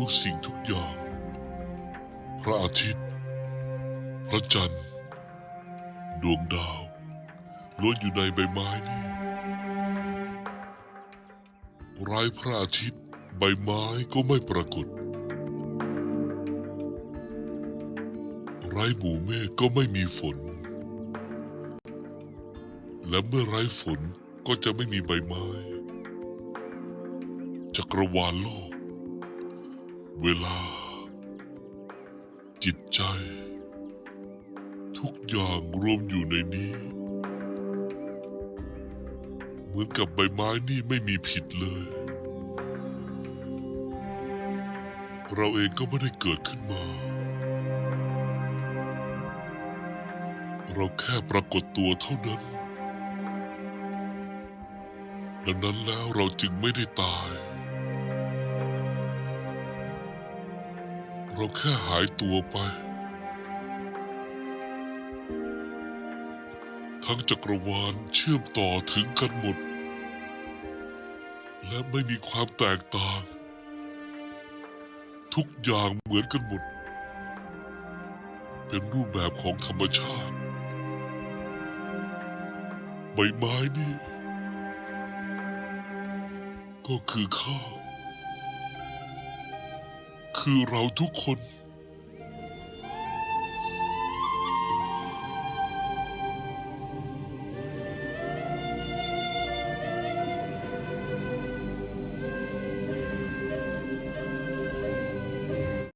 ทุกสิ่งทุกอย่าง พระอาทิตย์ พระจันทร์ ดวงดาวล้วนอยู่ในใบไม้นี่ไร้พระอาทิตย์ ใบไม้ก็ไม่ปรากฏ ไร้หมู่เมฆก็ไม่มีฝน และเมื่อไร้ฝนก็จะไม่มีใบไม้ จักรวาลโลก เวลา จิตใจ ทุกอย่างรวมอยู่ในนี้ เหมือนกับใบไม้นี่ไม่มีผิดเลย เราเองก็ไม่ได้เกิดขึ้นมา เราแค่ปรากฏตัวเท่านั้นดังนั้นแล้วเราจึงไม่ได้ตาย เราแค่หายตัวไป ทั้งจักรวาลเชื่อมต่อถึงกันหมด และไม่มีความแตกต่าง ทุกอย่างเหมือนกันหมด เป็นรูปแบบของธรรมชาติ ใบไม้นี่ ก็คือข้า คือเราทุกคน